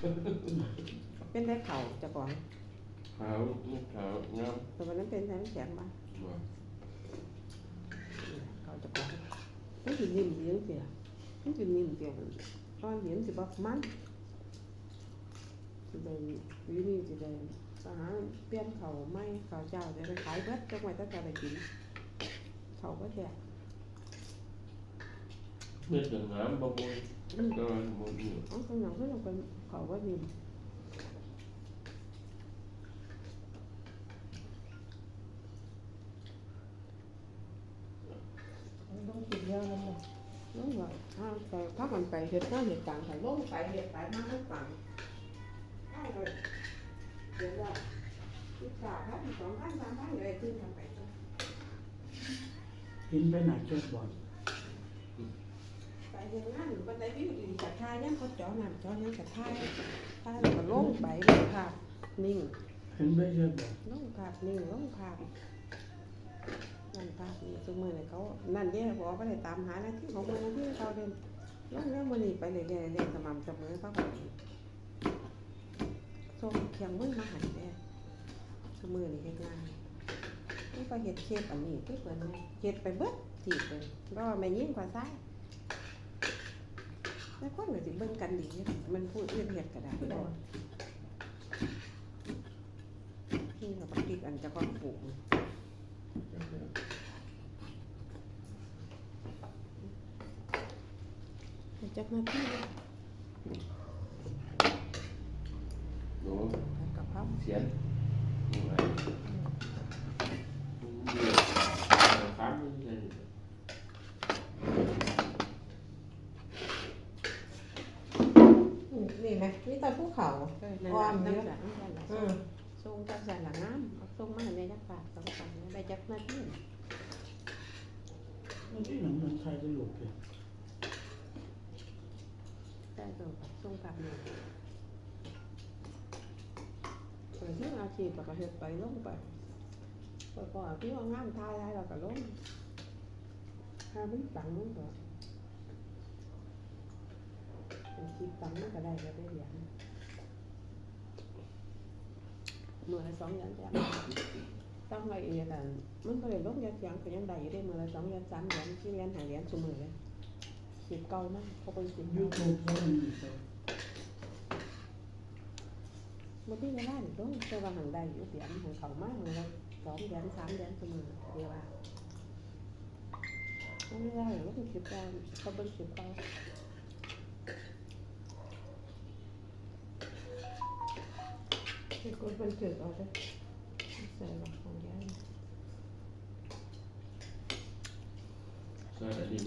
เป็นได้เข่าเจะก่อนขาวนี่ขาวงามแต่วันนั้นเป็นแสงแสงมาบ่เขาเจะก่อนมันสินิ่มเสียงเสียมันสินิ่มเสียงตอนเห็นสิบอกมันสิได้วินี่สิได้สหาเปลี่ยนเขาไม่เขาเจ้าจะไปขายเบิดจังหวัดจะได้กินเขาก็แท้เมื่อถึงน้ำบ่มวยอืมก็ บ่มีเอาข้างหลังเพื่อนเป็นเขาว่านิ่มต้องกินเยอะแล้วมั้งน้องว่าถ้าไปถ้ามันไปเหตุการณ์เหตุ การณ์ใส่ลงไปเหตุไปมาให้ฟังได้เลยเดี๋ยวว่าที่สามพันสองพันสามพันเลยขึ้นทางไปจ้ะเห็นไปหนักเกินบ่อยไปอย่างนั้นบันไดวิวดีจากท่ายังเขาเจาะน้ำเจาะยังจากท่าท่าแล้วก็ลงไปลงภาพนิ่งเห็นไปเยอะบ่อยลงภาพนิ่งลงภาพนั่นภาพนี่ทุกมือเลยเขานั่นเด้บอกว่าได้ตามหาหน้าที่ของมือหน้าที่เขาเดินลงแล้วมือนี่ไปเรื่อยๆเรื่อยๆสม่ำเสมอเขาแบบส่งเคียงมือมาหันแน่ทุกมือนี่เฮ็ดงานนี่ก็เฮ็ดเคปอันนี้ที่เปิดนี่เฮ็ดไปเบิดทีบเลยรอแม่ยิ่งกว่าซ้าย แล้วคนก็สิเบิ่งกันดี มันพูดเอื่นเฮ็ดก็ได้บ่นี่ก็ปฏิกอันจะของปลูกจักหน้าที่โอ้กับเขาเสียนนี่ไง มีขาวนี่ไหมนี่ตอนภูเขาอ้อมน้ำสันอืมทรงจักสันหลังน้ำเอาทรงมาให้แม่จักฝากสองฝันได้จักหน้าที่มันที่หนังมันใครจะหลุดเลยได้ตัวกับทรงกลับมาเปิดที่อาชีพก็เฮ็ดไปลงไปพอพอที่ว่างามทายได้เราก็ลงถ้ามันตังมันก็เป็น คลิปตังมันก็ได้ก็ได้เหรียญหน่วยละสองเหรียญจ้ะต้องไอ้เอียนั่นมันก็เลยลบยัดยังก็ยังได้อยู่ได้มือละสองเหรียญสามเหรียญสี่เหรียญห้าเหรียญสมือเลยสิบเก้ามากเขาไปสิบยูเก้าทูบเขามันมีไปเมื่อที่เวลานี่ลงแต่ว่าหังได้อยู่เหรียญของเขามากมือละสองเหรียญสามเหรียญสมือเดียวว่าไม่ได้ลบสิบเก้าเขาเป็นสิบเก้า เป็นคนเป็นเกิดเอาได้ใส่หลักของยาย ใช่แต่ดี